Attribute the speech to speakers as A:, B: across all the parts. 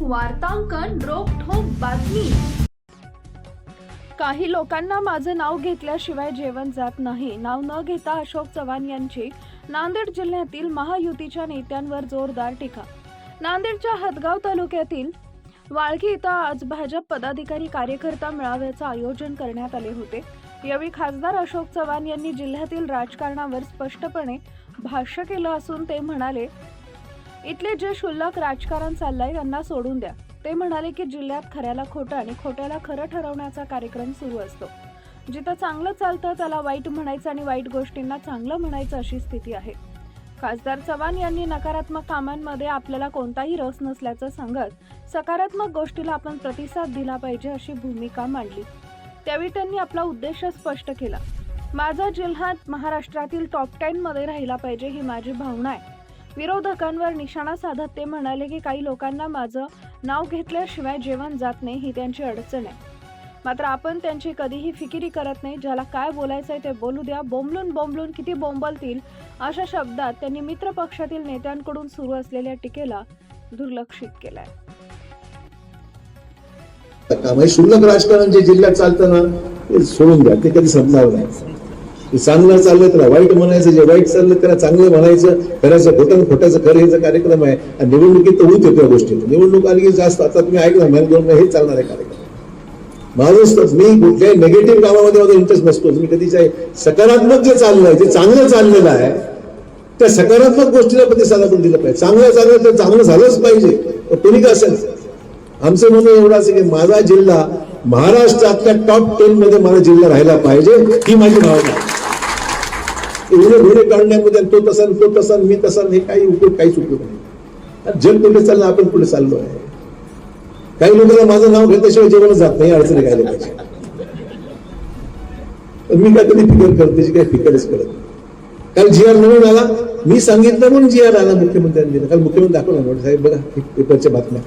A: वार्तांकन रोखोक बातमी. काही लोकांना माझं नाव घेतल्याशिवाय जेवण जात नाही. नाव न घेता अशोक चव्हाण यांची नांदेड जिल्ह्यातील महायुतीच्या नेत्यांवर जोरदार टीका. नांदेडच्या हदगाव तालुक्यातील वाळकी इथं आज भाजप पदाधिकारी कार्यकर्ता मेळाव्याचं आयोजन करण्यात आले होते. यावेळी खासदार अशोक चव्हाण यांनी जिल्ह्यातील राजकारणावर स्पष्टपणे भाष्य केलं असून ते म्हणाले इथले जे क्षुल्लक राजकारण चाललंय त्यांना सोडून द्या. ते म्हणाले की जिल्ह्यात खऱ्याला खोटं आणि खोट्याला खरं ठरवण्याचा कार्यक्रम सुरू असतो. जिथं चांगलं चालतं त्याला वाईट म्हणायचं आणि वाईट गोष्टींना चांगलं म्हणायचं अशी स्थिती आहे. खासदार चव्हाण यांनी नकारात्मक कामांमध्ये आपल्याला कोणताही रस नसल्याचं सांगत सकारात्मक गोष्टीला आपण प्रतिसाद दिला पाहिजे अशी भूमिका मांडली. त्यावेळी त्यांनी आपला उद्देश स्पष्ट केला. माझा जिल्हा महाराष्ट्रातील टॉप टेन मध्ये राहिला पाहिजे ही माझी भावना आहे. विरोधकांवर निशाणा साधत ते म्हणाले की काही लोकांना माझं नाव घेतल्याशिवाय जेवण जात नाही ही त्यांची अडचण आहे. मात्र आपण त्यांची कधीही फिकिरी करत नाही ज्याला काय बोलायचंय ते बोलू द्या. बोंबलून बोंबलून किती बोंबलतील अशा शब्दात त्यांनी मित्र पक्षातील नेत्यांकडून सुरू असलेल्या टीकेला दुर्लक्षित केलंय.
B: शुल्लक राजकारण जे जिल्ह्यात चालतं ना ते सोडून द्या. ते कधी संपणार नाही. चांगलं चाललं त्याला वाईट म्हणायचं जे वाईट चाललं त्याला चांगलं म्हणायचं. खऱ्याचं खोटं खोट्याचं खरं कार्यक्रम आहे आणि निवडणुकीत तर होत येतो या गोष्टी निवडणूक आली की जास्त आता तुम्ही ऐकलं महिने दोन हे चालणार आहे कार्यक्रम. माझं मी कुठल्याही नेगेटिव्ह कामामध्ये माझा इंटरेस्ट नसतो मी कधीच आहे. सकारात्मक जे चाललंय जे चांगलं चाललेलं आहे त्या सकारात्मक गोष्टीला प्रतिसाद आपण दिलं पाहिजे. चांगलं चांगलं तर चांगलं झालंच पाहिजे. कोणी का असेल? आमचं म्हणणं एवढं असेल की माझा जिल्हा महाराष्ट्रातल्या टॉप टेन मध्ये माझा जिल्हा राहिला पाहिजे ही माझी भावना आहे. एवढे घोडे काढण्यामध्ये तो तसा तो तसा मी तसा हे काही उपयोग काहीच उपयोग नाही. जग कुठे चाललं आपण कुठे चाललो आहे. काही लोकांना माझं नाव घेतल्याशिवाय जेवण जात नाही अडचणी घ्यायला पाहिजे मी काय कधी फिकर करत त्याची काही फिकरच करत नाही. काल जी आर नवीन आला मी सांगितलं म्हणून जी आर आला मुख्यमंत्र्यांनी काल मुख्यमंत्री दाखवला नोट साहेब बघा पेपरच्या बातम्या.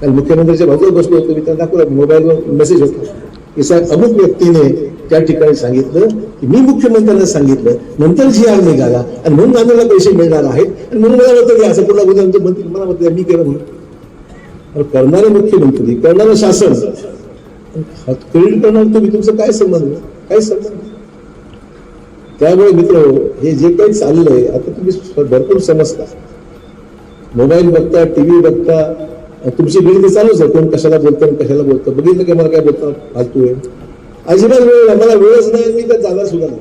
B: काल मुख्यमंत्र्यांच्या बाजूला बसलो होतो मी त्यांना दाखवला मोबाईलवर मेसेज होता. की साहेब अमुक व्यक्तीने त्या ठिकाणी सांगितलं की मी मुख्यमंत्र्यांना सांगितलं नंतर जी आर निघाला आणि म्हणून आम्हाला पैसे मिळणार आहेत आणि म्हणून मला होतं की असं पुन्हा बोलतो आमचे मंत्री मला म्हणते मी केलं म्हणून. करणारे मुख्यमंत्री करणारं शासन क्रेडिट करणार तुम्ही तुमचं काय संबंध? काय संबंध? त्यामुळे मित्र हे जे काही चाललंय आता तुम्ही भरपूर समजता. मोबाईल बघता टीव्ही बघता तुमची गणिती चालूच आहे कोण कशाला बोलतं कशाला बोलतं? बघितलं की मला काय बोलतं? फालतू आहे. अजिबात वेळ नाही. मला वेळच नाही मी तर जागा सुद्धा नाही.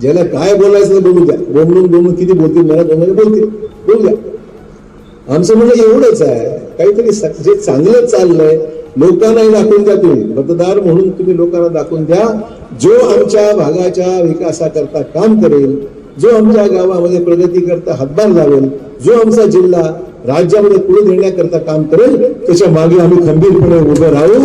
B: ज्याला काय बोलायचं बोलू द्या. बोंबलून बोंबलून किती बोलतील मला बोलणारे बोलतील. बोलू द्या. आमचं म्हणणं एवढंच आहे काहीतरी स- जे चांगलं चाललंय लोकांनाही दाखवून द्या तुम्ही. मतदार म्हणून तुम्ही लोकांना दाखवून द्या. जो आमच्या भागाच्या विकासाकरता काम करेल जो आमच्या गावामध्ये प्रगती करता हातभार लावेल जो आमचा जिल्हा राज्यामध्ये पुढे नेण्याकरता काम करेल त्याच्यामागे आम्ही खंबीरपणे उभं राहू.